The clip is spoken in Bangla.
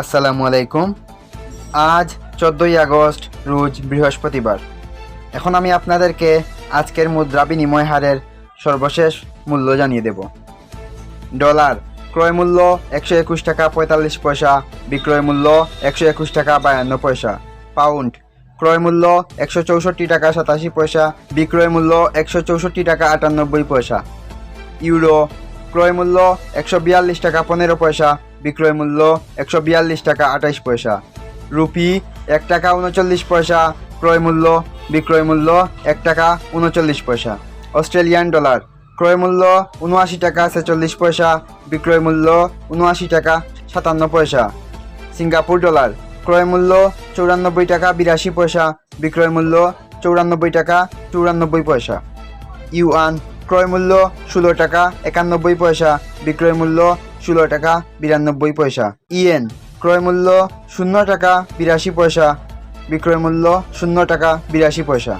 আসসালামু আলাইকুম। আজ চোদ্দোই আগস্ট, রোজ বৃহস্পতিবার। এখন আমি আপনাদেরকে আজকের মুদ্রা বিনিময় হারের সর্বশেষ মূল্য জানিয়ে দেব। ডলার, ক্রয় মূল্য একশো একুশ টাকা পঁয়তাল্লিশ পয়সা, বিক্রয় মূল্য একশো একুশ টাকা বায়ান্ন পয়সা। পাউন্ড, ক্রয় মূল্য একশো চৌষট্টি টাকা সাতাশি পয়সা, বিক্রয় মূল্য একশো চৌষট্টি টাকা আটানব্বই পয়সা। ইউরো, ক্রয় মূল্য একশো বিয়াল্লিশ টাকা পনেরো পয়সা বিক্রয় মূল্য একশো বিয়াল্লিশ টাকা আঠাইশ পয়সা। রুপি এক টাকা উনচল্লিশ পয়সা, ক্রয় মূল্য বিক্রয় মূল্য এক টাকা উনচল্লিশ পয়সা। অস্ট্রেলিয়ান ডলার, ক্রয় মূল্য উনআশি টাকা ছেচল্লিশ পয়সা, বিক্রয় মূল্য উনআশি টাকা সাতান্ন পয়সা। সিঙ্গাপুর ডলার, ক্রয় মূল্য চৌরানব্বই টাকা বিরাশি পয়সা, বিক্রয় মূল্য চৌরানব্বই টাকা চৌরানব্বই পয়সা। ইউয়ান, ক্রয় মূল্য ষোলো টাকা একানব্বই পয়সা, বিক্রয় মূল্য ষোলো টাকা বিরানব্বই পয়সা। ইয়েন, ক্রয় মূল্য শূন্য টাকা বিরাশি পয়সা। বিক্রয় মূল্য শূন্য টাকা বিরাশি পয়সা।